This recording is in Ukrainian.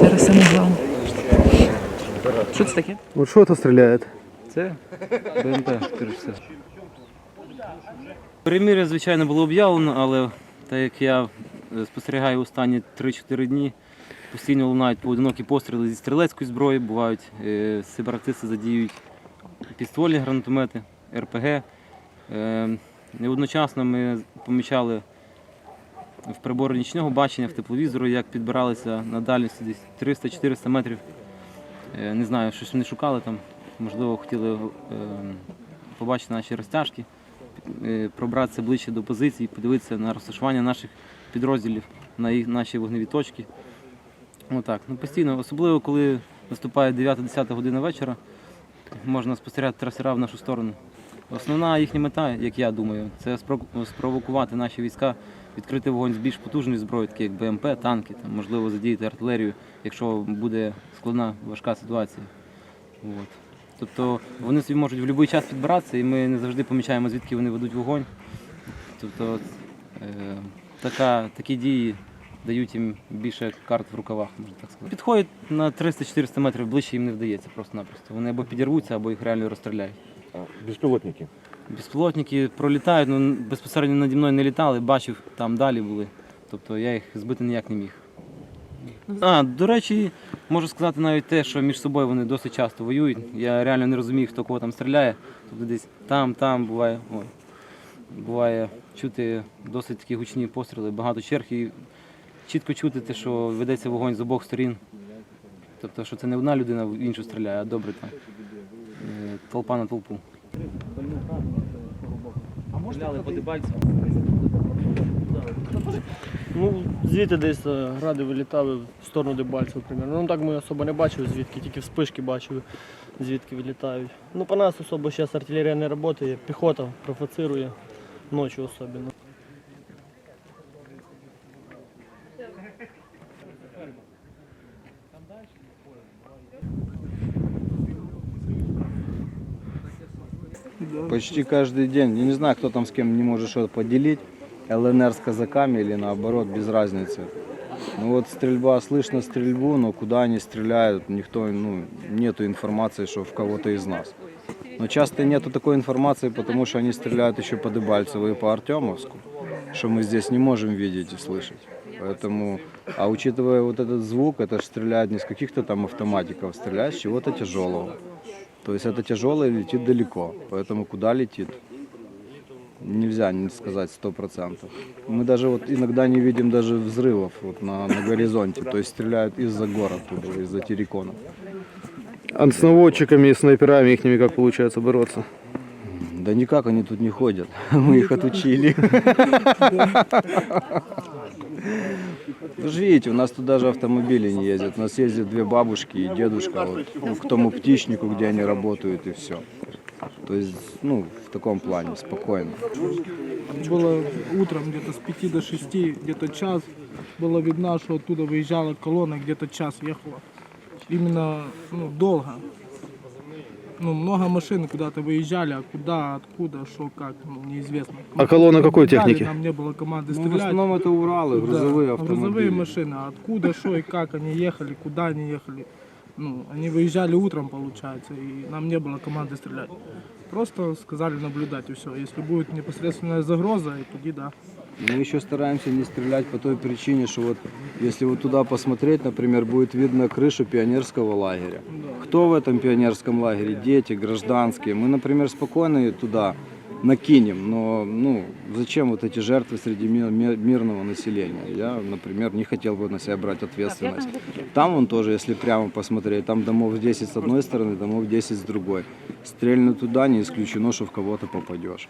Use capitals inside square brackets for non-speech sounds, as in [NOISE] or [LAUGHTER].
Зараз саме головне. Що це таке? Вот что это стреляет? Це БМП, скоріш все. Перемір'я, звичайно, було об'явлено, але так як я е, спостерігаю останні 3-4 дні, постійно лунають поодинокі постріли зі стрілецької зброї, бувають е, сепаратисти задіюють пістолі, гранатомети, РПГ. Е, Неодночасно ми помічали в приборі нічного бачення в тепловізору, як підбиралися на дальності десь 300-400 метрів. Е, Не знаю, щось вони шукали там. Можливо, хотіли е, побачити наші розтяжки, е, пробратися ближче до позицій, подивитися на розташування наших підрозділів, на їх, наші вогневі точки. Отак. Ну, постійно, особливо коли наступає 9-10 година вечора, можна спостерігати трасера в нашу сторону. Основна їхня мета, як я думаю, це спровокувати наші війська, відкрити вогонь з більш потужної зброї, такі як БМП, танки, там, можливо, задіяти артилерію, якщо буде складна важка ситуація. От. Тобто вони собі можуть в будь-який час підбиратися, і ми не завжди помічаємо, звідки вони ведуть вогонь. Тобто е, така, такі дії дають їм більше карт в рукавах, можна так сказати. Підходять на 300-400 метрів ближче їм не вдається просто-напросто. Вони або підірвуться, або їх реально розстріляють. Беспилотники. Безпілотники пролітають, ну безпосередньо наді мною не літали, бачив, там далі були. Тобто я їх збити ніяк не міг. А, до речі, можу сказати навіть те, що між собою вони досить часто воюють. Я реально не розумію, хто кого там стріляє. Тобто десь там, там буває. Ой, буває чути досить такі гучні постріли, багато черг і чітко чути те, що ведеться вогонь з обох сторін. Тобто, що це не одна людина в іншу стріляє, а добре там. Толпа на толпу. Стріляли по Дебальцеву. Ну, звідти десь е, гради вилітали в сторону Дебальцева, примерно. Ну так ми особо не бачили, звідки, тільки вспишки бачили, звідки вилітають. Ну, по нас особо зараз артилерія не працює, піхота профоцирує ночі особливо. Почти каждый день. Я не знаю, кто там с кем не может что-то поделить. ЛНР с казаками или наоборот, без разницы. Ну вот стрельба, слышно стрельбу, но куда они стреляют, никто, ну, нету информации, что в кого-то из нас. Но часто нету такой информации, потому что они стреляют еще по Дебальцеву и по Артемовску, что мы здесь не можем видеть и слышать. Поэтому, а учитывая вот этот звук, это же стреляет не с каких-то там автоматиков, стреляет с чего-то тяжелого. То есть это тяжелое летит далеко, поэтому куда летит, нельзя не сказать сто процентов. Мы даже вот иногда не видим даже взрывов вот на, на горизонте, то есть стреляют из-за гор оттуда, из-за терриконов. А с наводчиками и снайперами их как получается бороться? Да никак они тут не ходят, [LAUGHS] мы их отучили. [LAUGHS] Вы же видите, у нас тут даже автомобили не ездят. У нас ездят две бабушки и дедушка вот, ну, к тому птичнику, где они работают и все. То есть, ну, в таком плане, спокойно. Было утром где-то с 5 до 6, где-то час. Было видно, что оттуда выезжала колонна, где-то час ехала. Именно ну, долго. Ну, много машин куда-то выезжали, а куда, откуда, что, как, ну, неизвестно. А колонна какой Наблюдали, техники? Нам не было команды Ну, в стрелять. основном это Уралы, грузовые Да, автомобили. грузовые машины. А Откуда, что и как они ехали, куда они ехали. Ну, они выезжали утром, получается, и нам не было команды стрелять. Просто сказали наблюдать и все. Если будет непосредственная загроза, и тоді да. Мы еще стараемся не стрелять по той причине, что вот если вот туда посмотреть, например, будет видно крышу пионерского лагеря. Кто в этом пионерском лагере? Дети, гражданские. Мы, например, спокойно туда накинем, но ну, зачем вот эти жертвы среди ми- ми- мирного населения? Я, например, не хотел бы на себя брать ответственность. Там он тоже, если прямо посмотреть, там домов 10 с одной стороны, домов 10 с другой. Стрельну туда, не исключено, что в кого-то попадешь.